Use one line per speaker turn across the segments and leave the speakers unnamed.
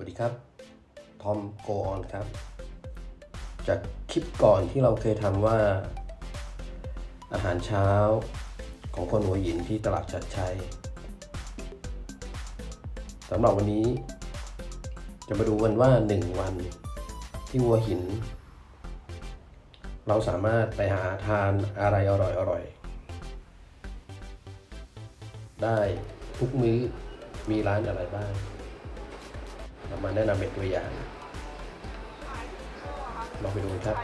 วัสดีครับ ทอมโกออนครับ จากคลิปก่อนที่เราเคยทำว่า อาหารเช้าของคนหัวหินที่ตลาดชัดชัยสำหรับวันนี้ จะมาดูกันว่าหนึ่งวันที่หัวหิน เราสามารถไปหาทานอะไรอร่อยๆ ได้ทุกมื้อมีร้านอะไรบ้าง มาแนะนำเป็นตัวอย่างลองไปดูครับ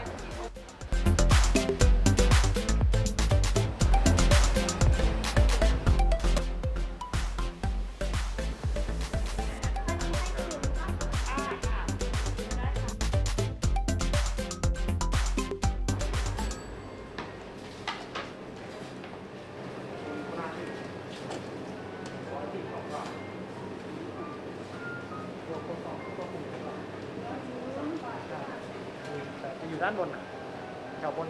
อยู่ด้านบนอะแถวบน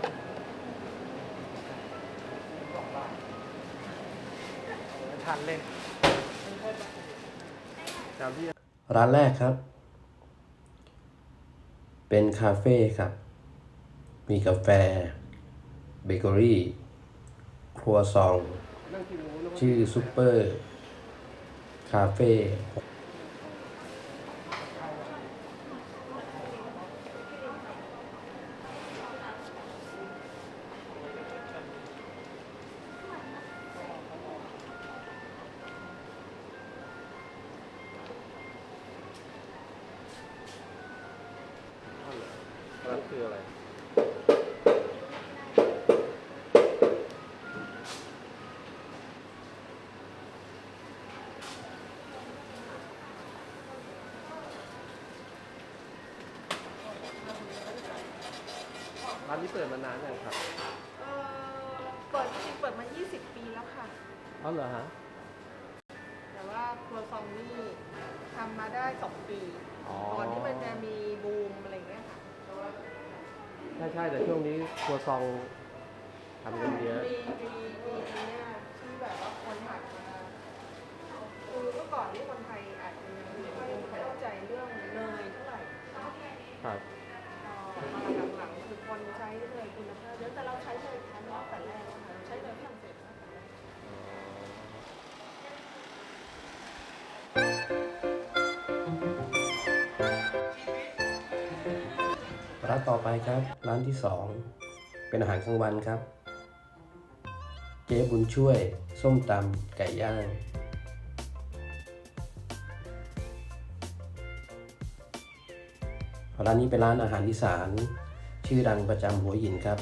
ทานเล่นแถวที่
ร้านแรกครับ เป็นคาเฟ่ครับ มีกาแฟ เบเกอรี่ ครัวซอง
นั่งกินหมูหรือว่า
ชื่อซูเปอร์ คาเฟ่
นั่นคืออะไรร้านนี้เปิดมานานยังครับ
เอ่อเปิดจริงๆเปิดมา 20 ปีแล้วค่ะ
อ๋อเหรอฮะ
แต่ว่าครัวซองนี่ทำมาได้ 2 ปี
อ๋อ
ก่อนที่มันจะมีบูมอะไรอย่างเงี้ยค่ะ
ใช่ใช่แต่ช่วงนี้ครัวซองทำกันเยอะ
มีมีมีเนี่ยที่แบบว่าคนหัดมาคือเมื่อก่อนนี่คนไทยอาจจะยังไม่ค่อยเข้าใจเรื่องเนยเท่าไหร่
ครับ
พอมาหลังๆคือคนใช้เนยคุณภาพเยอะแต่เราใช้เนยแท้ตั้งแต่แรกแล้วค่ะเราใช้เนยฝรั่งเศ ร้า
นต่อไปครับ ร้านที่สองเป็นอาหารกลางวันครับ เจ๊บุญช่วย ส้มตำไก่ย่าง ร้านนี้เป็นร้านอาหารอีสาน ชื่อดังประจำหัวหินครับ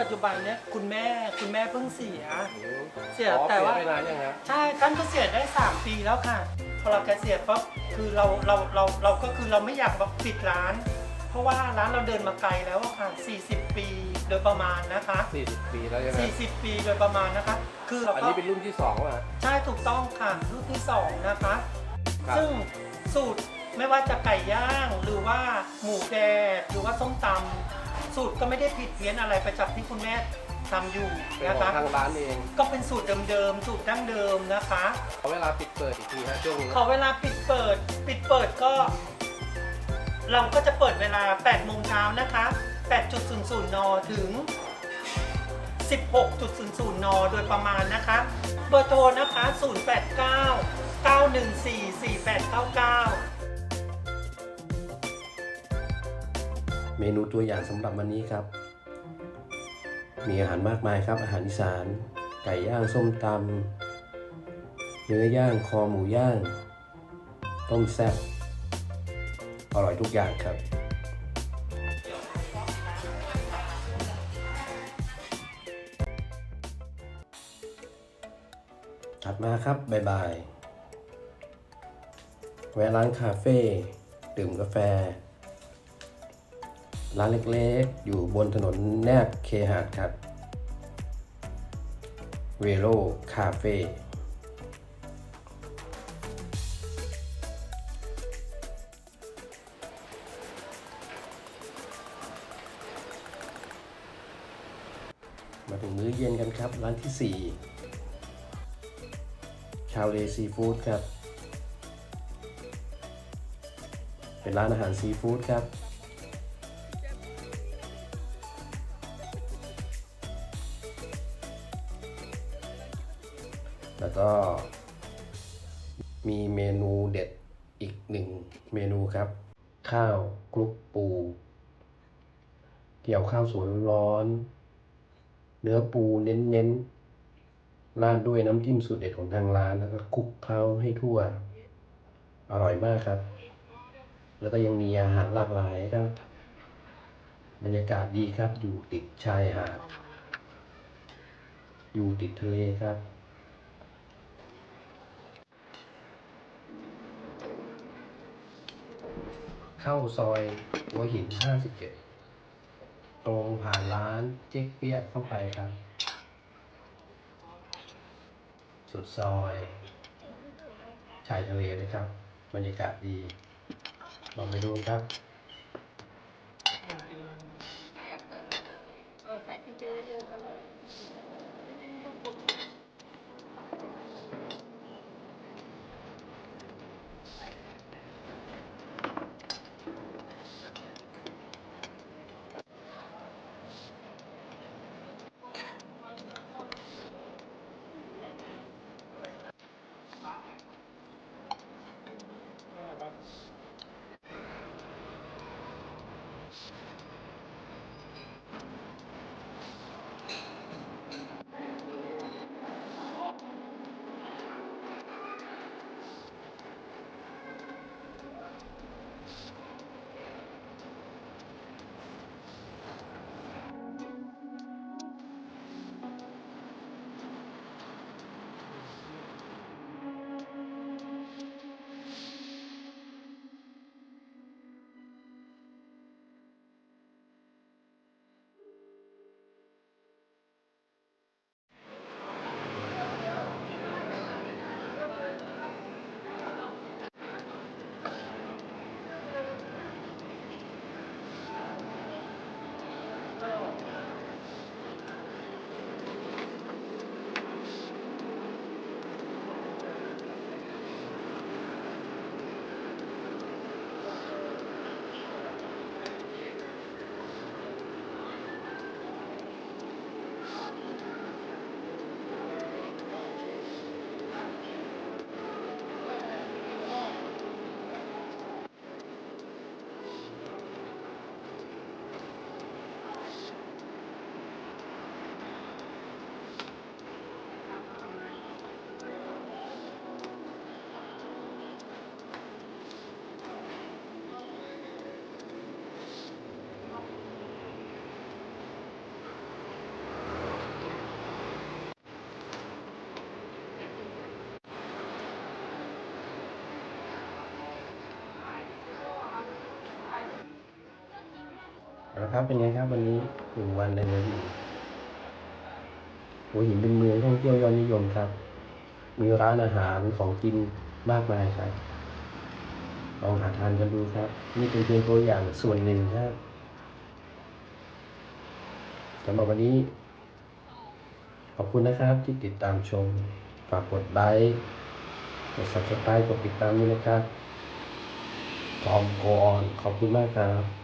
ปัจจุบันเนี้ยคุณแม่คุณแม่เพิ่งเสีย เสีย
อ๋อ
แต่ว่า
เปลี่ยนไปนานยังครับ
ใช่ท่านก็เสียได้ 3 ปีแล้วค่ะ พอเราแกเสียปั๊บคือเราเราเราเราก็คือเราไม่อยากแบบปิดร้าน เพราะว่าร้านเราเดินมาไกลแล้วอะค่ะ 40 ปีโดยประมาณนะคะ
40ปีแล้วใช่ไหม
40 ปีโดยประมาณนะคะ คือเรา
อัน
ก็
นี้เป็นรุ่นที่2ว่ะ
ใช่ถูกต้องค่ะรุ่นที่สองนะคะ
ครับ
ซึ่งสูตรไม่ว่าจะไก่ย่างหรือว่าหมูแดดหรือว่าส้มตำ สูตรก็ไม่ได้ผิดเพี้ยนอะไรไปจากที่คุณแม่ทำอยู่
เป็น
นะ
ของ
คะ
ทางร้านเอง
ก็เป็นสูตรเดิมๆ สูตรดั้งเดิมนะคะ
เอาเวลาปิดเปิดอีกทีฮะช่วงนี้
ขอเวลาปิดเปิด ปิดเปิดก็ เราก็จะเปิดเวลา 8 โมงเช้านะคะ 8.00 น ถึง 16.00 น โดยประมาณนะคะ เบอร์โทรนะคะ 089 914 4899
เมนูตัวอย่างสำหรับวันนี้ครับ มีอาหารมากมายครับ อาหารอีสาน ไก่ย่างส้มตำเนื้อย่างคอหมูย่าง ต้มแซ่บอร่อยทุกอย่างครับถัดมาครับบายบายแวะร้านคาเฟ่ดื่มกาแฟ ร้านเล็กๆ อยู่บนถนนแนบเคหาดครับ เวโรคาเฟ่มาถึงมื้อเย็นกันครับ ร้านที่ 4 ชาวเลซีฟู้ดครับ เป็นร้านอาหารซีฟู้ดครับ แล้วก็ มีเมนูเด็ดอีกหนึ่งเมนูครับ ข้าวคลุกปู เกี่ยวข้าวสวยร้อน เนื้อปูเน้นๆราดด้วยน้ำจิ้มสูตรเด็ดของทางร้าน แล้วก็คลุกเคล้าให้ทั่ว อร่อยมากครับ แล้วก็ยังมีอาหารหลากหลายครับบรรยากาศดีครับ อยู่ติดชายหาด อยู่ติดทะเลครับ เข้าซอยหัวหิน 57 ตรงผ่านร้านเจ๊กเปียกเข้าไปครับ สุดซอยชายทะเลเลยครับ บรรยากาศดีลองไปดูครับ ครับ เป็นไงครับวันนี้หนึ่งวันเมืองหัวหินหัวหินเป็นเมืองท่องเที่ยวยอดนิยมครับ มีร้านอาหารของกินมากมายครับลองหาทานกันดูครับ นี่เป็นเพียงตัวอย่างส่วนหนึ่งครับสำหรับวันนี้ ขอบคุณนะครับที่ติดตามชม ฝากกดไลค์กด subscribe กดติดตามด้วยนะครับทอมโกออนขอบคุณมากครับ